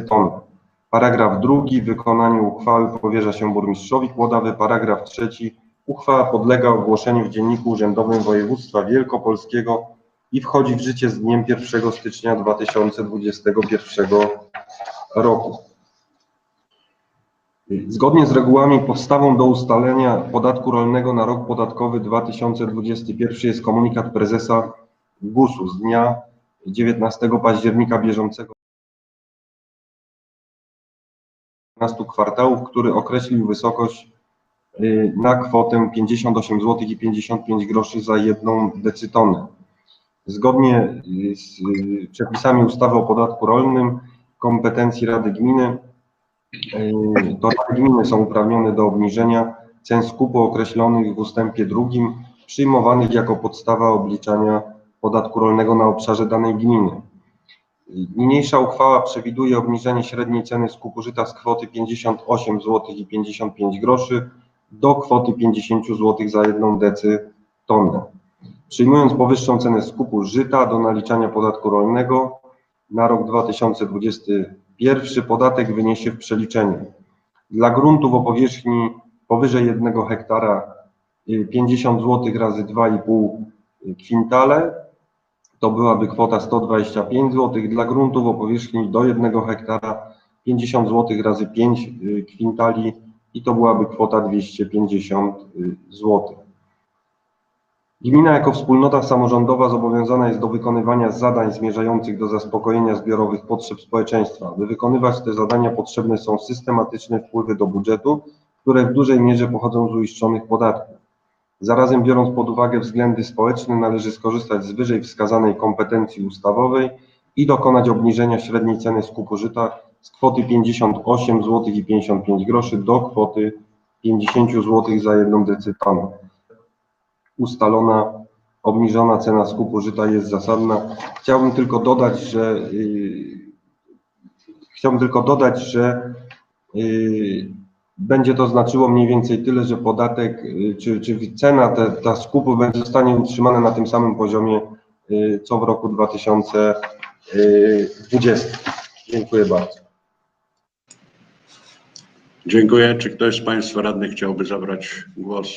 ton. Paragraf drugi. Wykonanie uchwały powierza się burmistrzowi Kłodawy. Paragraf trzeci. Uchwała podlega ogłoszeniu w Dzienniku Urzędowym Województwa Wielkopolskiego i wchodzi w życie z dniem 1 stycznia 2021 roku. Zgodnie z regułami podstawą do ustalenia podatku rolnego na rok podatkowy 2021 jest komunikat prezesa GUS-u z dnia 19 października bieżącego 15 kwartałów, który określił wysokość y, na kwotę 58 zł i 55 groszy za jedną decytonę. Zgodnie y, z y, przepisami ustawy o podatku rolnym kompetencji Rady Gminy to Rady Gminy są uprawnione do obniżenia cen skupu określonych w ustępie drugim przyjmowanych jako podstawa obliczania podatku rolnego na obszarze danej gminy. Niniejsza uchwała przewiduje obniżenie średniej ceny skupu żyta z kwoty 58 zł i 55 groszy do kwoty 50 zł za jedną decytonę. Przyjmując powyższą cenę skupu żyta do naliczania podatku rolnego na rok 2021 podatek wyniesie w przeliczeniu dla gruntów o powierzchni powyżej 1 hektara y, 50 zł razy 2,5 kwintale to byłaby kwota 125 zł. Dla gruntów o powierzchni do 1 hektara 50 zł razy 5 y, kwintali i to byłaby kwota 250 zł. Gmina jako wspólnota samorządowa zobowiązana jest do wykonywania zadań zmierzających do zaspokojenia zbiorowych potrzeb społeczeństwa. By wykonywać te zadania potrzebne są systematyczne wpływy do budżetu, które w dużej mierze pochodzą z uiszczonych podatków. Zarazem biorąc pod uwagę względy społeczne należy skorzystać z wyżej wskazanej kompetencji ustawowej i dokonać obniżenia średniej ceny skupu żyta z kwoty 58 zł i 55 groszy do kwoty 50 zł za jedną decytonę. Ustalona obniżona cena skupu żyta jest zasadna. Chciałbym tylko dodać, że yy, chciałbym tylko dodać, że yy, będzie to znaczyło mniej więcej tyle, że podatek, y, czy, czy cena te, ta skupu będzie zostanie utrzymana na tym samym poziomie, y, co w roku 2020. Dziękuję bardzo. Dziękuję. Czy ktoś z Państwa radnych chciałby zabrać głos?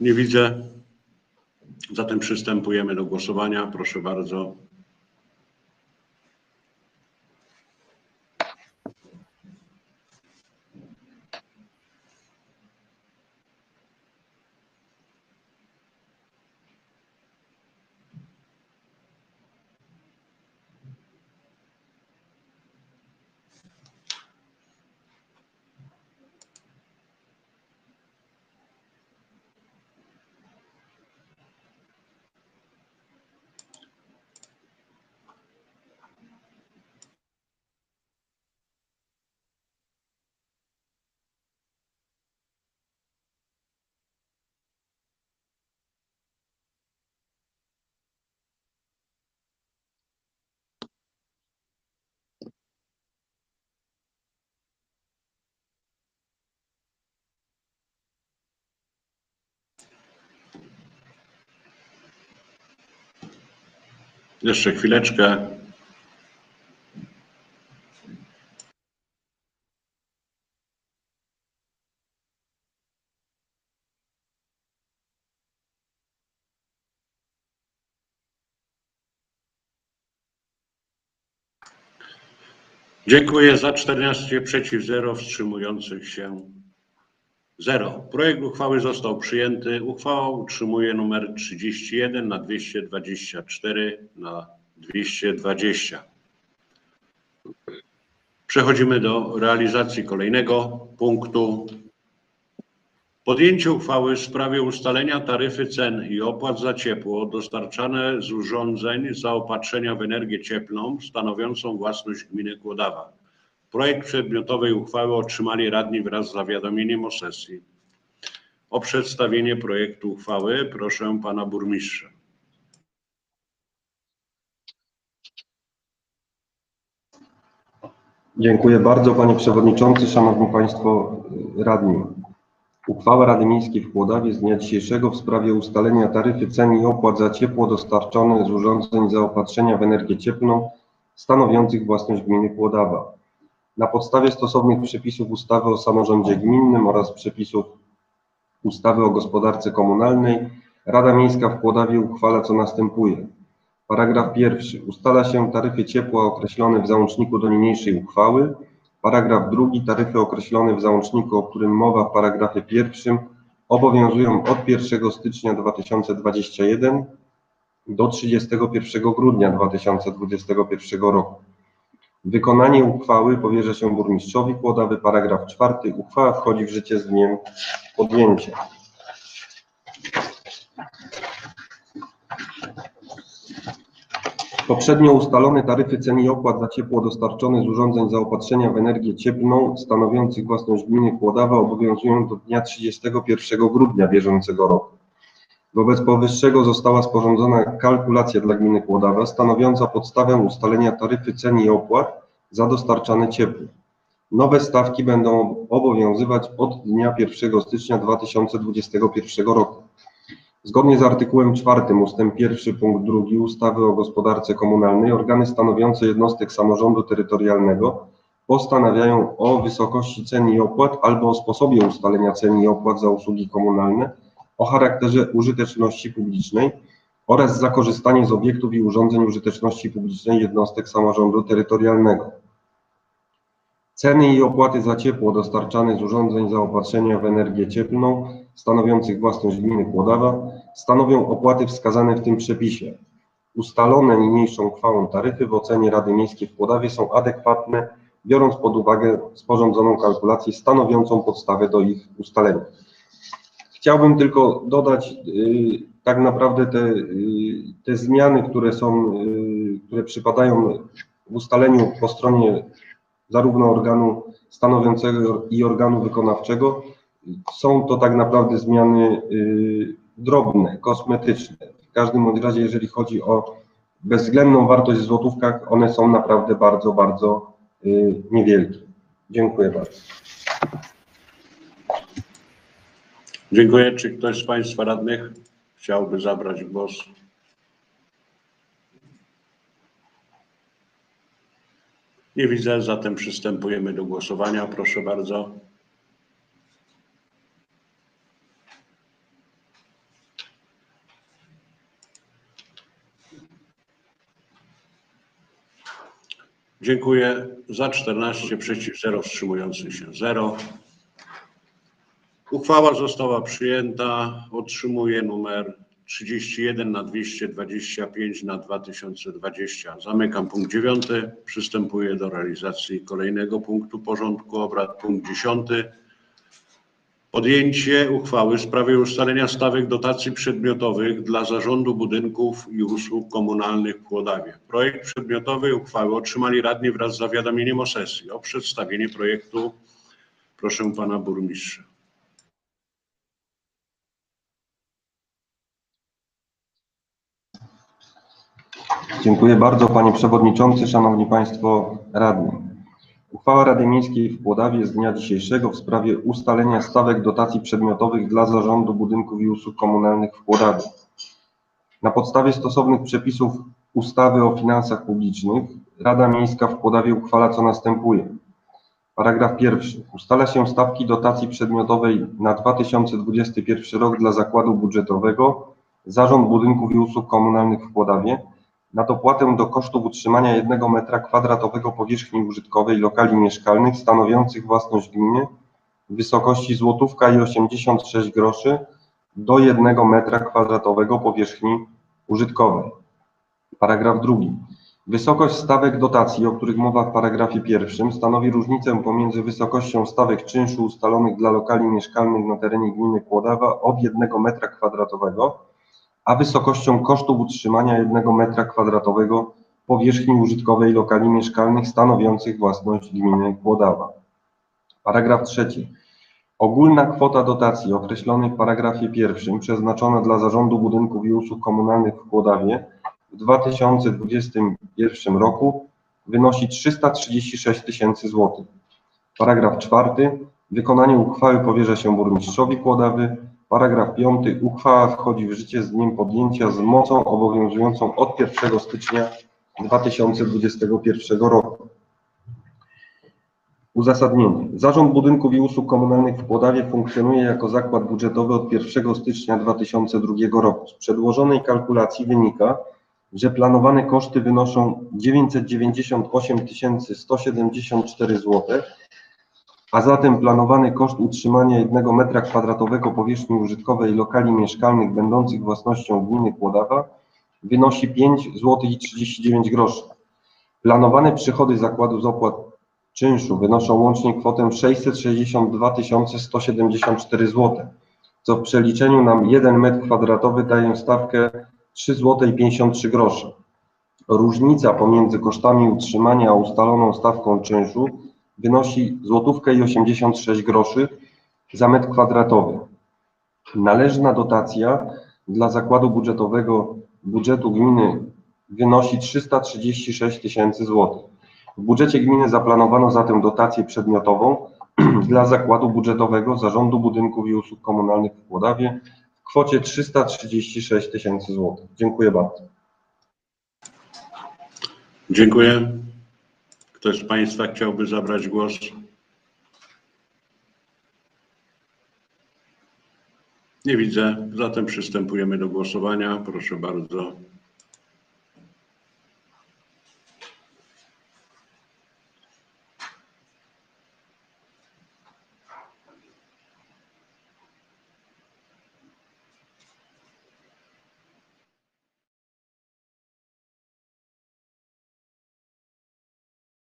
Nie widzę. Zatem przystępujemy do głosowania. Proszę bardzo. Jeszcze chwileczkę. Dziękuję za 14, przeciw 0, wstrzymujących się 0. Projekt uchwały został przyjęty. Uchwała utrzymuje numer 31 na 224 na 220. Przechodzimy do realizacji kolejnego punktu. Podjęcie uchwały w sprawie ustalenia taryfy cen i opłat za ciepło dostarczane z urządzeń zaopatrzenia w energię cieplną stanowiącą własność gminy Kłodawa. Projekt przedmiotowej uchwały otrzymali radni wraz z zawiadomieniem o sesji. O przedstawienie projektu uchwały proszę pana burmistrza. Dziękuję bardzo Panie Przewodniczący, Szanowni Państwo Radni. Uchwała Rady Miejskiej w Kłodawie z dnia dzisiejszego w sprawie ustalenia taryfy cen i opłat za ciepło dostarczone z urządzeń zaopatrzenia w energię cieplną stanowiących własność gminy Kłodawa. Na podstawie stosownych przepisów ustawy o samorządzie gminnym oraz przepisów ustawy o gospodarce komunalnej Rada Miejska w Kłodawie uchwala co następuje. Paragraf pierwszy. Ustala się taryfy ciepła określone w załączniku do niniejszej uchwały. Paragraf drugi. Taryfy określone w załączniku, o którym mowa w paragrafie pierwszym, obowiązują od 1 stycznia 2021 do 31 grudnia 2021 roku. Wykonanie uchwały powierza się burmistrzowi Kłodawy. Paragraf czwarty. Uchwała wchodzi w życie z dniem podjęcia. Poprzednio ustalone taryfy cen i opłat za ciepło dostarczone z urządzeń zaopatrzenia w energię cieplną stanowiących własność gminy Kłodawa obowiązują do dnia 31 grudnia bieżącego roku. Wobec powyższego została sporządzona kalkulacja dla gminy Kłodawa stanowiąca podstawę ustalenia taryfy cen i opłat za dostarczane ciepło. Nowe stawki będą obowiązywać od dnia 1 stycznia 2021 roku. Zgodnie z artykułem 4 ustęp 1 punkt 2 ustawy o gospodarce komunalnej organy stanowiące jednostek samorządu terytorialnego postanawiają o wysokości cen i opłat albo o sposobie ustalenia cen i opłat za usługi komunalne o charakterze użyteczności publicznej oraz za korzystanie z obiektów i urządzeń użyteczności publicznej jednostek samorządu terytorialnego. Ceny i opłaty za ciepło dostarczane z urządzeń zaopatrzenia w energię cieplną stanowiących własność gminy Kłodawa stanowią opłaty wskazane w tym przepisie. Ustalone niniejszą uchwałą taryfy w ocenie Rady Miejskiej w Kłodawie są adekwatne, biorąc pod uwagę sporządzoną kalkulację stanowiącą podstawę do ich ustalenia. Chciałbym tylko dodać y, tak naprawdę te, y, te zmiany, które są, y, które przypadają w ustaleniu po stronie zarówno organu stanowiącego i organu wykonawczego. Są to tak naprawdę zmiany drobne, kosmetyczne. W każdym razie, jeżeli chodzi o bezwzględną wartość w złotówkach, one są naprawdę bardzo, bardzo niewielkie. Dziękuję bardzo. Dziękuję. Czy ktoś z Państwa radnych chciałby zabrać głos? Nie widzę, zatem przystępujemy do głosowania. Proszę bardzo. Dziękuję. Za 14, przeciw 0, wstrzymujących się 0. Uchwała została przyjęta. Otrzymuje numer 31 na 225 na 2020. Zamykam punkt 9. Przystępuję do realizacji kolejnego punktu porządku obrad. Punkt 10. Podjęcie uchwały w sprawie ustalenia stawek dotacji przedmiotowych dla zarządu budynków i usług komunalnych w Kłodawie. Projekt przedmiotowej uchwały otrzymali radni wraz z zawiadomieniem o sesji. O przedstawienie projektu proszę pana burmistrza. Dziękuję bardzo Panie Przewodniczący, Szanowni Państwo Radni. Uchwała Rady Miejskiej w Kłodawie z dnia dzisiejszego w sprawie ustalenia stawek dotacji przedmiotowych dla zarządu budynków i usług komunalnych w Kłodawie. Na podstawie stosownych przepisów ustawy o finansach publicznych Rada Miejska w Kłodawie uchwala co następuje. Paragraf pierwszy. Ustala się stawki dotacji przedmiotowej na 2021 rok dla zakładu budżetowego Zarząd Budynków i Usług Komunalnych w Kłodawie na dopłatę do kosztów utrzymania jednego metra kwadratowego powierzchni użytkowej lokali mieszkalnych stanowiących własność gminy w wysokości złotówka i 86 groszy do jednego metra kwadratowego powierzchni użytkowej. Paragraf drugi. Wysokość stawek dotacji, o których mowa w paragrafie pierwszym, stanowi różnicę pomiędzy wysokością stawek czynszu ustalonych dla lokali mieszkalnych na terenie gminy Kłodawa od jednego metra kwadratowego a wysokością kosztów utrzymania jednego metra kwadratowego powierzchni użytkowej lokali mieszkalnych stanowiących własność gminy Kłodawa. Paragraf trzeci. Ogólna kwota dotacji określonej w paragrafie pierwszym przeznaczona dla Zarządu Budynków i Usług Komunalnych w Kłodawie w 2021 roku wynosi 336 tysięcy złotych. Paragraf czwarty. Wykonanie uchwały powierza się burmistrzowi Kłodawy. Paragraf 5. Uchwała wchodzi w życie z dniem podjęcia z mocą obowiązującą od 1 stycznia 2021 roku. Uzasadnienie. Zarząd Budynków i Usług Komunalnych w Kłodawie funkcjonuje jako zakład budżetowy od 1 stycznia 2002 roku. Z przedłożonej kalkulacji wynika, że planowane koszty wynoszą 998 174 zł, a zatem planowany koszt utrzymania 1 m2 powierzchni użytkowej lokali mieszkalnych będących własnością gminy Kłodawa wynosi 5 zł i 39 groszy. Planowane przychody zakładu z opłat czynszu wynoszą łącznie kwotę 662 174 zł, co w przeliczeniu na 1 m2 daje stawkę 3 zł i 53 grosze. Różnica pomiędzy kosztami utrzymania a ustaloną stawką czynszu wynosi złotówkę i 86 groszy za metr kwadratowy. Należna dotacja dla zakładu budżetowego budżetu gminy wynosi 336 tysięcy złotych. W budżecie gminy zaplanowano zatem dotację przedmiotową dla zakładu budżetowego Zarządu Budynków i Usług Komunalnych w Kłodawie w kwocie 336 tysięcy złotych. Dziękuję bardzo. Dziękuję. Ktoś z Państwa chciałby zabrać głos? Nie widzę, zatem przystępujemy do głosowania. Proszę bardzo.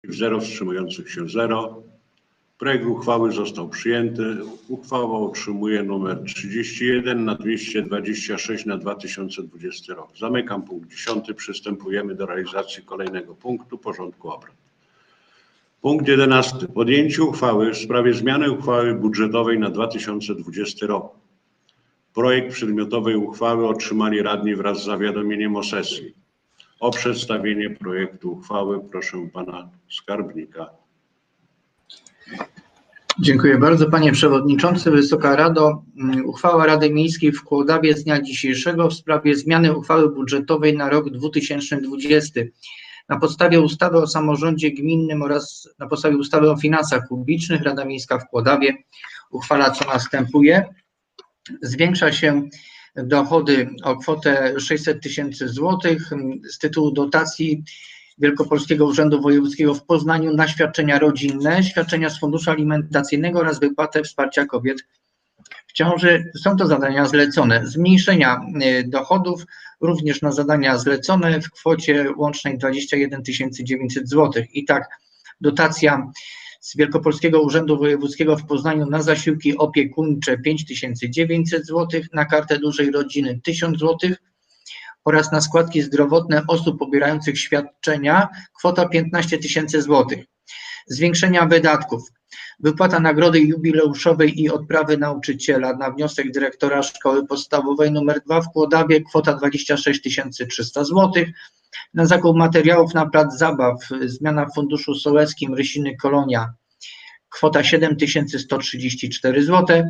Zero wstrzymujących się zero. Projekt uchwały został przyjęty. Uchwała otrzymuje numer 31 na 226 na 2020 rok. Zamykam punkt 10. Przystępujemy do realizacji kolejnego punktu porządku obrad. Punkt 11. Podjęcie uchwały w sprawie zmiany uchwały budżetowej na 2020 rok. Projekt przedmiotowej uchwały otrzymali radni wraz z zawiadomieniem o sesji. O przedstawienie projektu uchwały proszę pana skarbnika. Dziękuję bardzo Panie Przewodniczący, Wysoka Rado. Mm, Uchwała Rady Miejskiej w Kłodawie z dnia dzisiejszego w sprawie zmiany uchwały budżetowej na rok 2020. Na podstawie ustawy o samorządzie gminnym oraz na podstawie ustawy o finansach publicznych Rada Miejska w Kłodawie uchwala co następuje. Zwiększa się dochody o kwotę 600 tysięcy złotych mm, z tytułu dotacji Wielkopolskiego Urzędu Wojewódzkiego w Poznaniu na świadczenia rodzinne, świadczenia z funduszu alimentacyjnego oraz wypłatę wsparcia kobiet w ciąży. Są to zadania zlecone. Zmniejszenia y, dochodów również na zadania zlecone w kwocie łącznej 21 900 zł. I tak dotacja z Wielkopolskiego Urzędu Wojewódzkiego w Poznaniu na zasiłki opiekuńcze 5900 zł, na kartę dużej rodziny 1000 zł, oraz na składki zdrowotne osób pobierających świadczenia kwota 15 tysięcy złotych. Zwiększenia wydatków. Wypłata nagrody jubileuszowej i odprawy nauczyciela na wniosek dyrektora szkoły podstawowej nr 2 w Kłodawie kwota 26 300 zł. Na zakup materiałów na plac zabaw zmiana w funduszu sołeckim Rysiny Kolonia kwota 7134 zł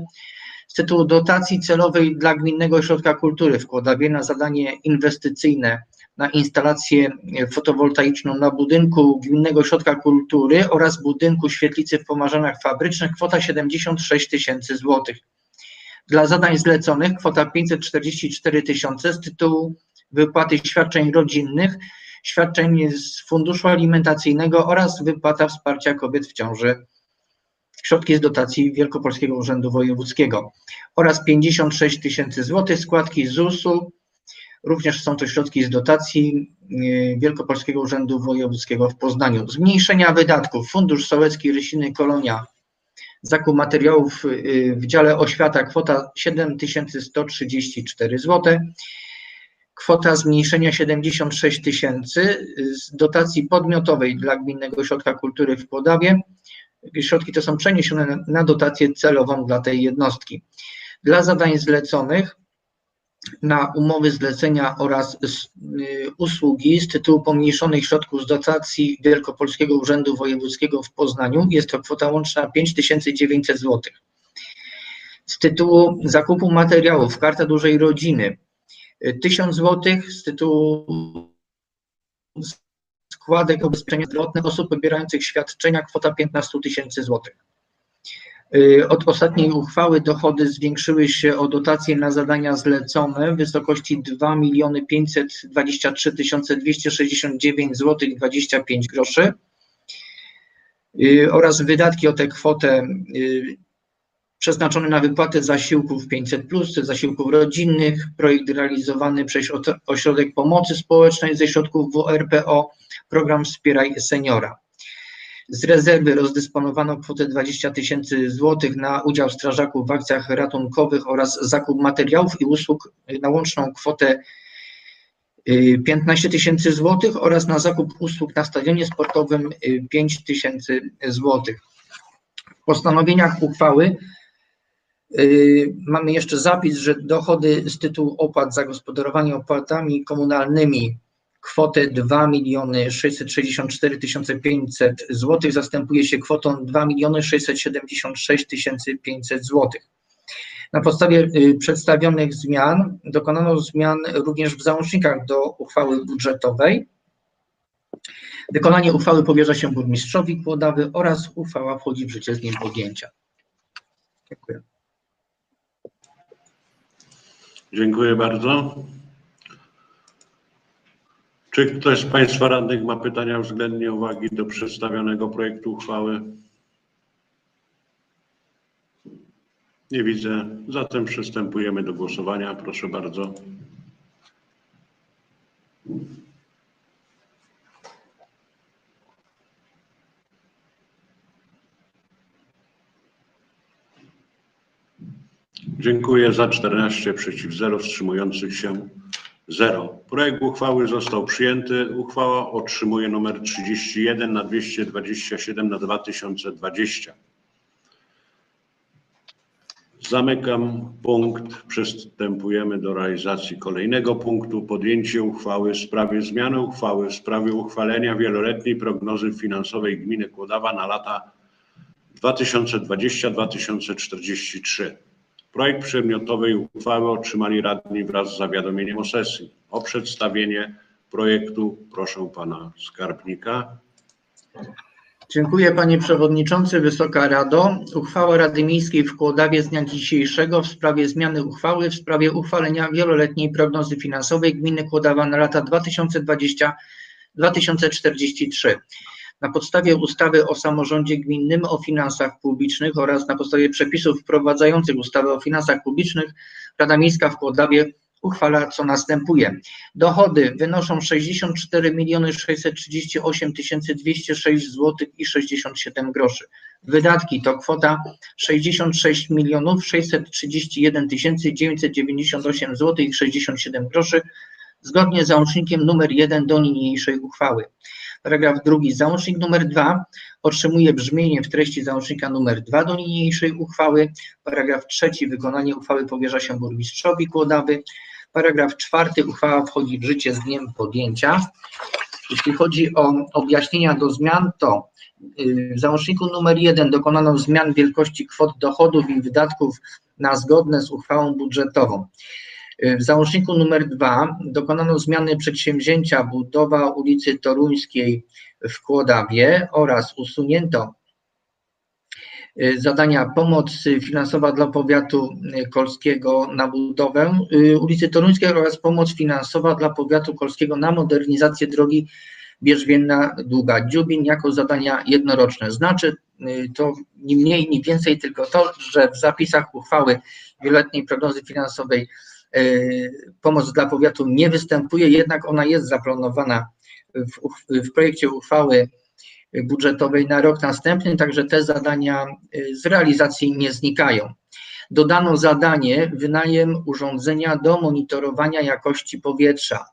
z tytułu dotacji celowej dla Gminnego Ośrodka Kultury w na zadanie inwestycyjne na instalację fotowoltaiczną na budynku Gminnego Ośrodka Kultury oraz budynku świetlicy w Pomarzanach Fabrycznych kwota 76 tysięcy złotych. Dla zadań zleconych kwota 544 tysiące z tytułu wypłaty świadczeń rodzinnych, świadczeń z funduszu alimentacyjnego oraz wypłata wsparcia kobiet w ciąży środki z dotacji Wielkopolskiego Urzędu Wojewódzkiego oraz 56 tysięcy złotych składki ZUS-u. Również są to środki z dotacji y, Wielkopolskiego Urzędu Wojewódzkiego w Poznaniu. Zmniejszenia wydatków. Fundusz Sołecki Rysiny Kolonia. Zakup materiałów y, w dziale oświata kwota 7134 zł. Kwota zmniejszenia 76 tysięcy z dotacji podmiotowej dla Gminnego Ośrodka Kultury w Podawie środki te są przeniesione na dotację celową dla tej jednostki. Dla zadań zleconych na umowy zlecenia oraz y, usługi z tytułu pomniejszonych środków z dotacji Wielkopolskiego Urzędu Wojewódzkiego w Poznaniu. Jest to kwota łączna 5900 zł. Z tytułu zakupu materiałów Karta Dużej Rodziny 1000 zł. Z tytułu składek ubezpieczenia zdrowotnych osób pobierających świadczenia kwota 15 tysięcy złotych. Y, Od ostatniej uchwały dochody zwiększyły się o dotacje na zadania zlecone w wysokości 2 523 269 zł 25 groszy Y, oraz wydatki o tę kwotę y, przeznaczone na wypłatę zasiłków 500+, zasiłków rodzinnych, projekt realizowany przez Ośrodek Pomocy Społecznej ze środków WRPO, program Wspieraj Seniora. Z rezerwy rozdysponowano kwotę 20 tysięcy złotych na udział strażaków w akcjach ratunkowych oraz zakup materiałów i usług y, na łączną kwotę y, 15 tysięcy złotych oraz na zakup usług na stadionie sportowym y, 5 tysięcy złotych. W postanowieniach uchwały y, mamy jeszcze zapis, że dochody z tytułu opłat za gospodarowanie opłatami komunalnymi kwotę 2 miliony 664 500 zł zastępuje się kwotą 2 miliony 676 500 zł. Na podstawie y, przedstawionych zmian dokonano zmian również w załącznikach do uchwały budżetowej. Wykonanie uchwały powierza się burmistrzowi Kłodawy oraz uchwała wchodzi w życie z dniem podjęcia. Dziękuję. Dziękuję bardzo. Czy ktoś z Państwa radnych ma pytania względnie uwagi do przedstawionego projektu uchwały? Nie widzę. Zatem przystępujemy do głosowania. Proszę bardzo. Dziękuję. Za 14, przeciw 0, wstrzymujących się 0. Projekt uchwały został przyjęty. Uchwała otrzymuje numer 31 na 227 na 2020. Zamykam punkt. Przystępujemy do realizacji kolejnego punktu. Podjęcie uchwały w sprawie zmiany uchwały w sprawie uchwalenia wieloletniej prognozy finansowej gminy Kłodawa na lata 2020-2043. Projekt przedmiotowej uchwały otrzymali radni wraz z zawiadomieniem o sesji. O przedstawienie projektu proszę pana skarbnika. Dziękuję panie przewodniczący, Wysoka Rado. Uchwała Rady Miejskiej w Kłodawie z dnia dzisiejszego w sprawie zmiany uchwały w sprawie uchwalenia wieloletniej prognozy finansowej gminy Kłodawa na lata 2020-2043. Na podstawie ustawy o samorządzie gminnym, o finansach publicznych oraz na podstawie przepisów wprowadzających ustawę o finansach publicznych Rada Miejska w Kłodawie uchwala co następuje. Dochody wynoszą 64 638 206 zł i 67 groszy. Wydatki to kwota 66 631 998 zł i 67 groszy zgodnie z załącznikiem numer 1 do niniejszej uchwały. Paragraf drugi. Załącznik numer 2 otrzymuje brzmienie w treści załącznika numer 2 do niniejszej uchwały. Paragraf trzeci. Wykonanie uchwały powierza się burmistrzowi Kłodawy. Paragraf czwarty. Uchwała wchodzi w życie z dniem podjęcia. Jeśli chodzi o objaśnienia do zmian, to y, w załączniku numer 1 dokonano zmian wielkości kwot dochodów i wydatków na zgodne z uchwałą budżetową. Y, W załączniku numer 2 dokonano zmiany przedsięwzięcia budowa ulicy Toruńskiej w Kłodawie oraz usunięto y, zadania pomoc finansowa dla powiatu y, kolskiego na budowę ulicy Toruńskiej oraz pomoc finansowa dla powiatu kolskiego na modernizację drogi Bierzwienna Długa Dziubin jako zadania jednoroczne. Znaczy to ni mniej, ni więcej tylko to, że w zapisach uchwały wieloletniej prognozy finansowej pomoc dla powiatu nie występuje, jednak ona jest zaplanowana w, w projekcie uchwały budżetowej na rok następny, także te zadania y, z realizacji nie znikają. Dodano zadanie wynajem urządzenia do monitorowania jakości powietrza.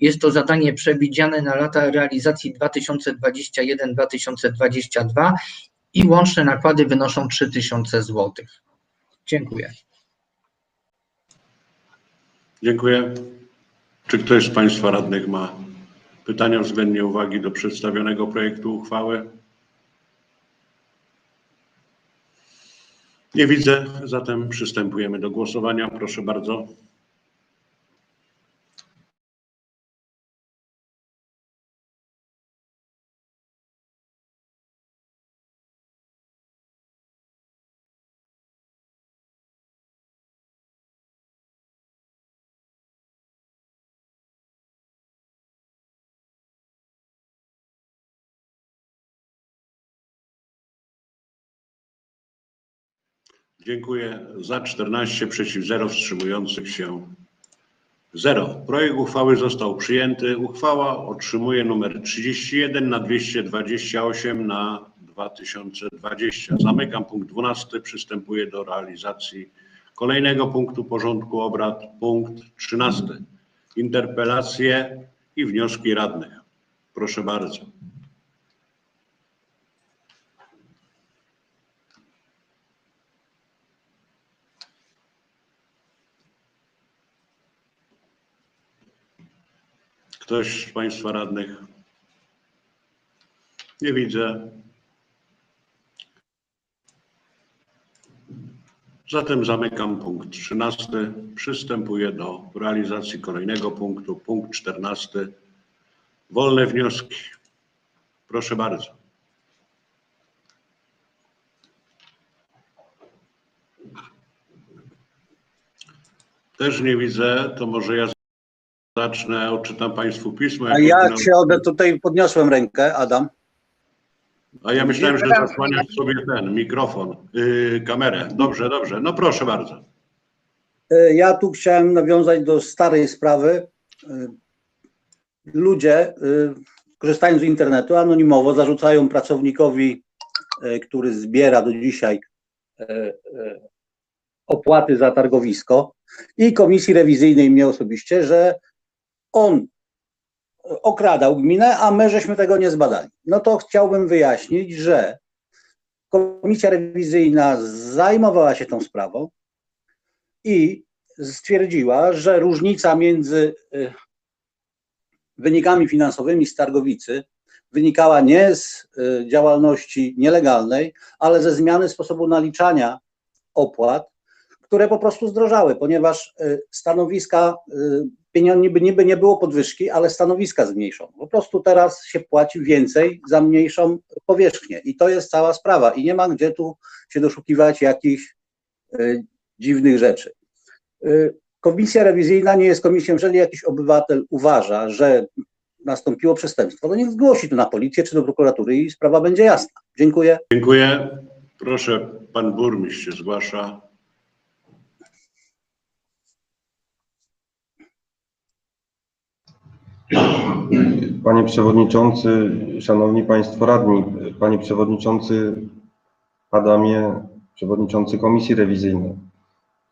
Jest to zadanie przewidziane na lata realizacji 2021-2022 i łączne nakłady wynoszą 3000 zł. Dziękuję. Dziękuję. Czy ktoś z Państwa radnych ma pytania względnie uwagi do przedstawionego projektu uchwały? Nie widzę, zatem przystępujemy do głosowania. Proszę bardzo. Dziękuję. Za 14, przeciw 0, wstrzymujących się 0. Projekt uchwały został przyjęty. Uchwała otrzymuje numer 31 na 228 na 2020. Zamykam punkt 12. Przystępuję do realizacji kolejnego punktu porządku obrad. Punkt 13. Interpelacje i wnioski radnych. Proszę bardzo. Ktoś z Państwa radnych? Nie widzę. Zatem zamykam punkt 13. Przystępuję do realizacji kolejnego punktu. Punkt 14. Wolne wnioski. Proszę bardzo. Też nie widzę, to może ja zacznę, odczytam Państwu pismo. A ja nam- się ode tutaj podniosłem rękę, Adam. A ja myślałem, że zasłaniasz sobie ten mikrofon, yy, kamerę. Dobrze, dobrze. No proszę bardzo. E, Ja tu chciałem nawiązać do starej sprawy. E, Ludzie, e, korzystając z internetu, anonimowo zarzucają pracownikowi, który zbiera do dzisiaj opłaty za targowisko i komisji rewizyjnej mnie osobiście, że on okradał gminę, a my żeśmy tego nie zbadali. No to chciałbym wyjaśnić, że komisja rewizyjna zajmowała się tą sprawą i stwierdziła, że różnica między y, wynikami finansowymi z targowicy wynikała nie z y, działalności nielegalnej, ale ze zmiany sposobu naliczania opłat, które po prostu zdrożały, ponieważ stanowiska, pieniądze niby, niby nie było podwyżki, ale stanowiska zmniejszono. Po prostu teraz się płaci więcej za mniejszą powierzchnię i to jest cała sprawa i nie ma gdzie tu się doszukiwać jakichś y, dziwnych rzeczy. Y, Komisja rewizyjna nie jest komisją, jeżeli jakiś obywatel uważa, że nastąpiło przestępstwo, to niech zgłosi to na policję czy do prokuratury i sprawa będzie jasna. Dziękuję. Dziękuję. Proszę, pan burmistrz się zgłasza. Panie Przewodniczący, Szanowni Państwo Radni, Panie Przewodniczący Adamie, Przewodniczący Komisji Rewizyjnej.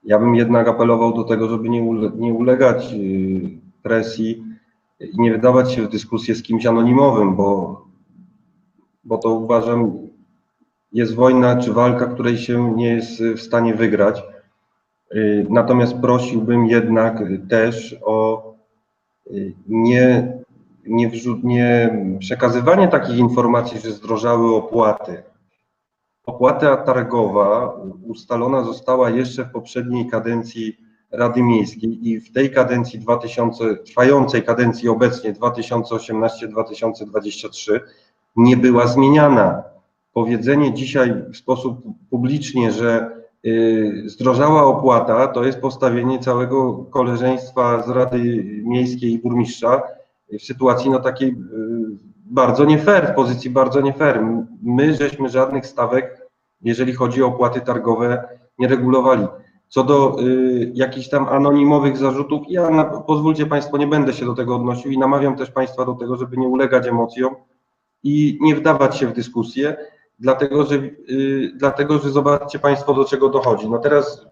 Ja bym jednak apelował do tego, żeby nie, ule, nie ulegać y, presji i nie wydawać się w dyskusję z kimś anonimowym, bo, bo to uważam jest wojna czy walka, której się nie jest w stanie wygrać. Y, Natomiast prosiłbym jednak też o nie nie, nie przekazywanie takich informacji, że zdrożały opłaty. Opłata targowa ustalona została jeszcze w poprzedniej kadencji Rady Miejskiej i w tej kadencji 2000, trwającej kadencji obecnie 2018-2023 nie była zmieniana. Powiedzenie dzisiaj w sposób publicznie, że zdrożała opłata, to jest postawienie całego koleżeństwa z Rady Miejskiej i Burmistrza w sytuacji no takiej y, bardzo nie fair, w pozycji bardzo nie fair. My żeśmy żadnych stawek, jeżeli chodzi o opłaty targowe, nie regulowali. Co do y, jakichś tam anonimowych zarzutów, ja na, pozwólcie Państwo, nie będę się do tego odnosił i namawiam też Państwa do tego, żeby nie ulegać emocjom i nie wdawać się w dyskusję, dlatego że, y, dlatego, że zobaczcie Państwo, do czego dochodzi. No teraz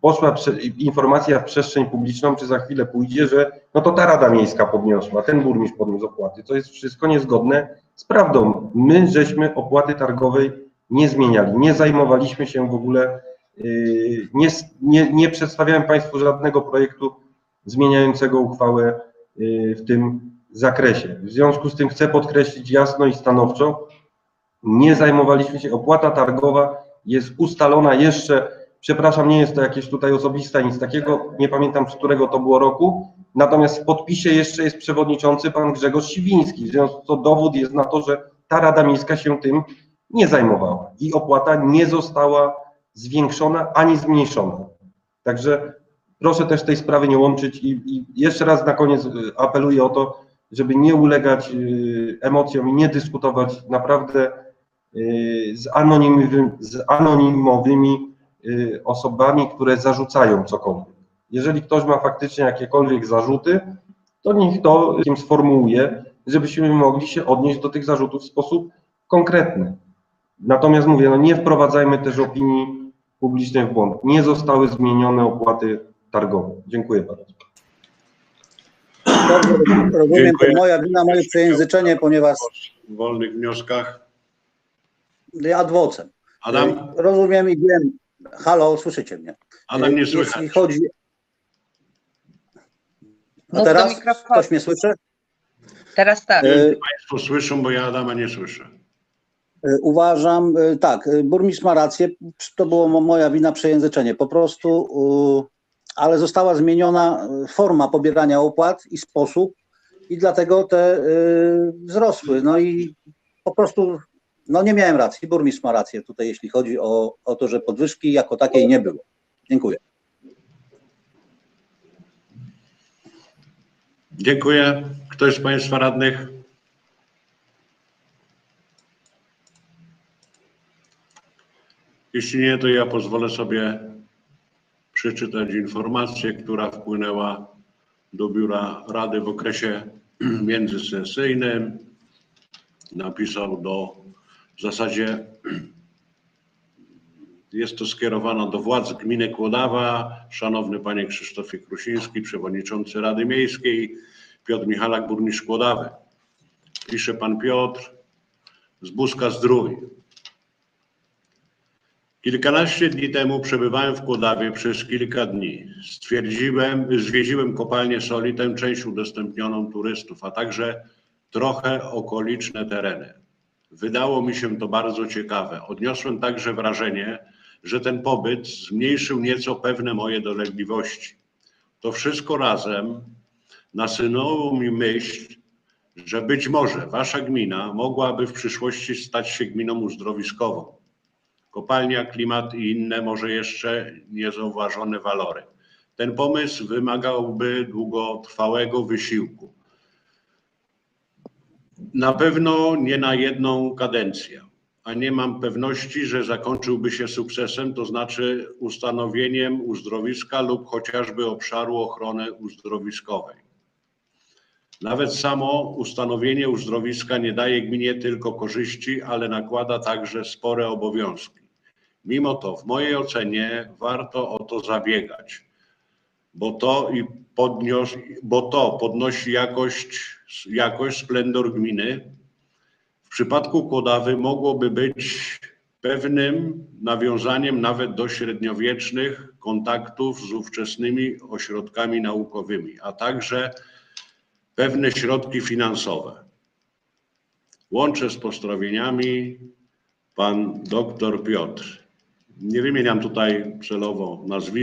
poszła informacja w przestrzeń publiczną, czy za chwilę pójdzie, że no to ta Rada Miejska podniosła, ten burmistrz podniósł opłaty. To jest wszystko niezgodne z prawdą. My żeśmy opłaty targowej nie zmieniali, nie zajmowaliśmy się w ogóle, yy, nie, nie, nie przedstawiałem Państwu żadnego projektu zmieniającego uchwałę y, w tym zakresie. W związku z tym chcę podkreślić jasno i stanowczo, nie zajmowaliśmy się, opłata targowa jest ustalona jeszcze, przepraszam, nie jest to jakieś tutaj osobiste, nic takiego, nie pamiętam z którego to było roku, natomiast w podpisie jeszcze jest przewodniczący pan Grzegorz Siwiński, w związku z tym dowód jest na to, że ta Rada Miejska się tym nie zajmowała i opłata nie została zwiększona ani zmniejszona. Także proszę też tej sprawy nie łączyć i, i jeszcze raz na koniec y, apeluję o to, żeby nie ulegać y, emocjom i nie dyskutować naprawdę z, anonimowymi, z anonimowymi y, osobami, które zarzucają cokolwiek. Jeżeli ktoś ma faktycznie jakiekolwiek zarzuty, to niech to im sformułuje, żebyśmy mogli się odnieść do tych zarzutów w sposób konkretny. Natomiast mówię, no nie wprowadzajmy też opinii publicznej w błąd. Nie zostały zmienione opłaty targowe. Dziękuję bardzo. Dobrze, rozumiem, Dziękuję. to moja wina, moje przejęzyczenie, ponieważ W wolnych wnioskach. Ja adwocem. Adam? Rozumiem i wiem. Halo, słyszycie mnie? Adam nie Jeśli słychać. chodzi. A do teraz ktoś mnie słyszy? Teraz tak. E, Państwo słyszą, bo ja Adama nie słyszę. E, Uważam, tak, burmistrz ma rację, to było mo- moja wina przejęzyczenie. Po prostu, ale została zmieniona forma pobierania opłat i sposób i dlatego te wzrosły. No i po prostu, no nie miałem racji, burmistrz ma rację tutaj, jeśli chodzi o, o to, że podwyżki jako takiej nie było. Dziękuję. Dziękuję. Ktoś z Państwa radnych? Jeśli nie, to ja pozwolę sobie przeczytać informację, która wpłynęła do Biura Rady w okresie międzysesyjnym. Napisał do, w zasadzie jest to skierowane do władz gminy Kłodawa. Szanowny Panie Krzysztofie Krusiński, Przewodniczący Rady Miejskiej, Piotr Michalak, Burmistrz Kłodawy. Pisze Pan Piotr z Buska Zdrój. Kilkanaście dni temu przebywałem w Kłodawie przez kilka dni. Stwierdziłem, zwiedziłem kopalnię soli, tę część udostępnioną turystów, a także trochę okoliczne tereny. Wydało mi się to bardzo ciekawe. Odniosłem także wrażenie, że ten pobyt zmniejszył nieco pewne moje dolegliwości. To wszystko razem nasunęło mi myśl, że być może wasza gmina mogłaby w przyszłości stać się gminą uzdrowiskową. Kopalnia, klimat i inne może jeszcze niezauważone walory. Ten pomysł wymagałby długotrwałego wysiłku. Na pewno nie na jedną kadencję, a nie mam pewności, że zakończyłby się sukcesem, to znaczy ustanowieniem uzdrowiska lub chociażby obszaru ochrony uzdrowiskowej. Nawet samo ustanowienie uzdrowiska nie daje gminie tylko korzyści, ale nakłada także spore obowiązki. Mimo to, w mojej ocenie, warto o to zabiegać, bo to, i podnios, bo to podnosi jakość, jakość, splendor gminy. W przypadku Kłodawy mogłoby być pewnym nawiązaniem nawet do średniowiecznych kontaktów z ówczesnymi ośrodkami naukowymi, a także pewne środki finansowe. Łączę z pozdrowieniami pan doktor Piotr. Nie wymieniam tutaj celowo nazwiska.